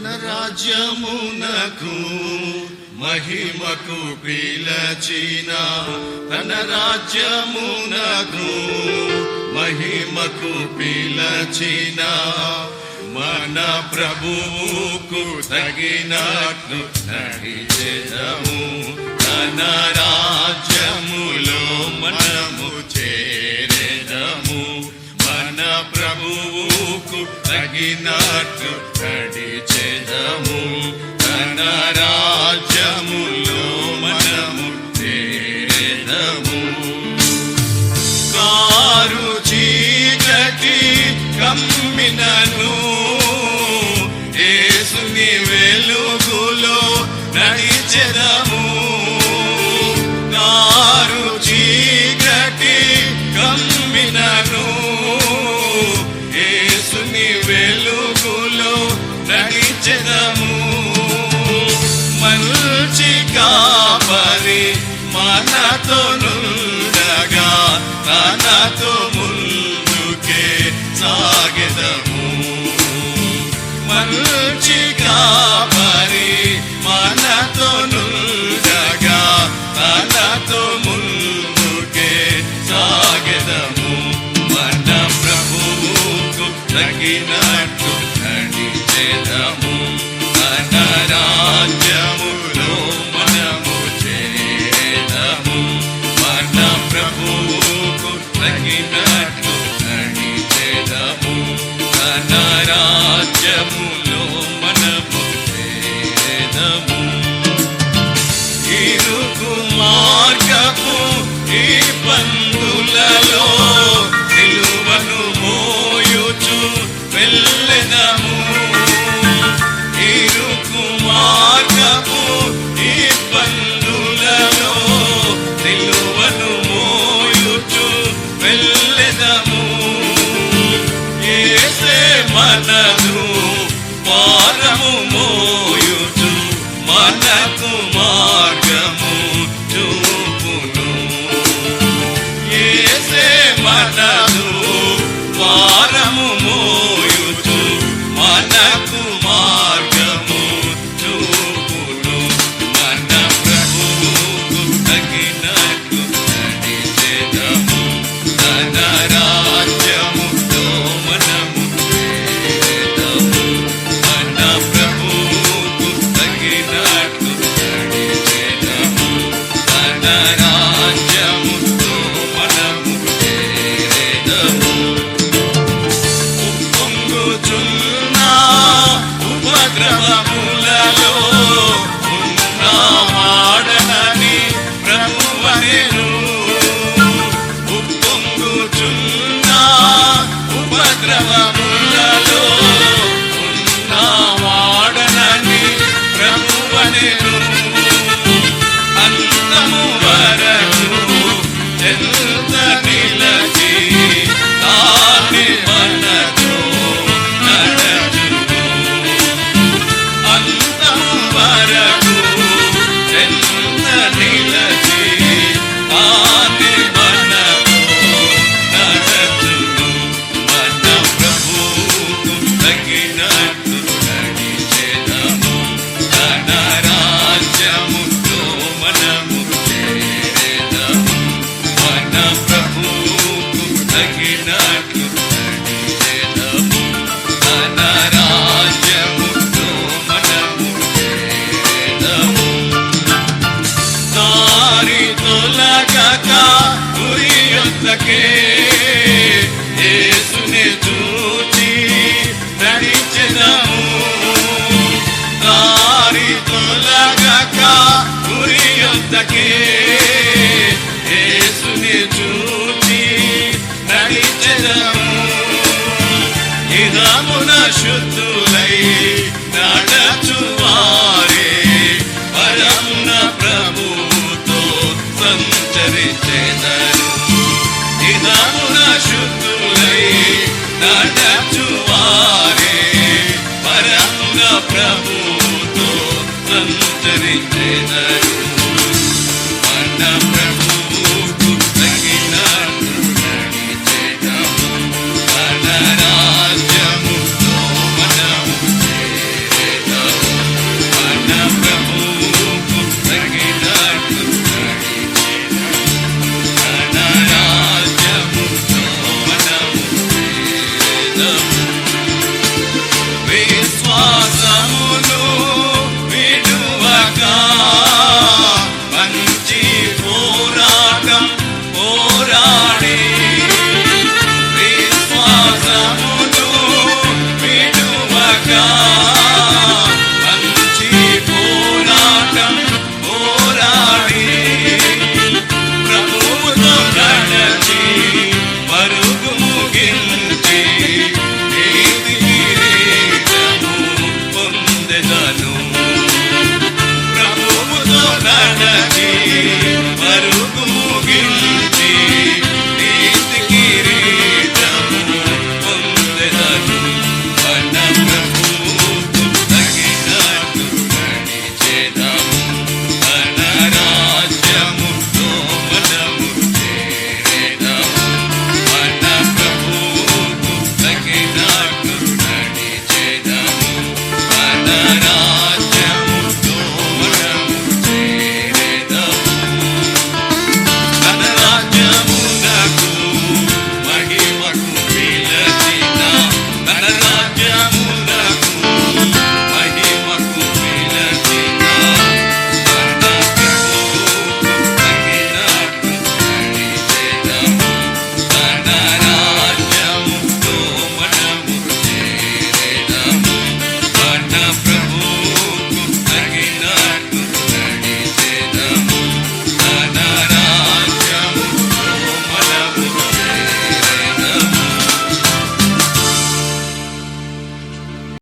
తన రాజ్యమునకు మహిమకు పిలచిన తన రాజ్యమునకు మహిమకు పిలచిన మన ప్రభువుకు తగినట్లు నడిచెదము. తన రాజ్యములో మనము చేరెదము. మన ప్రభువుకు తగినట్లు నడిచెదము. తన రాజ్యములో మనము చేరెదము. కారు చీకటి కమ్మినను తనతో ముందుకే సాగెదము. మంచి కాపరి మనతో నుండగా తనతో ముందుకే సాగెదము. మన ప్రభువుకు తగినట్టు మార్గపు ఈ పందులలో నిలువను మోయుచు వెళ్ళదము. جل తగక గురి యొద్దకే యేసుని చూచి నడిచెదము. దారి తొలగక గురి యొద్దకే యేసుని చూచి నడిచెదము. ఇదమున శుద్ధులై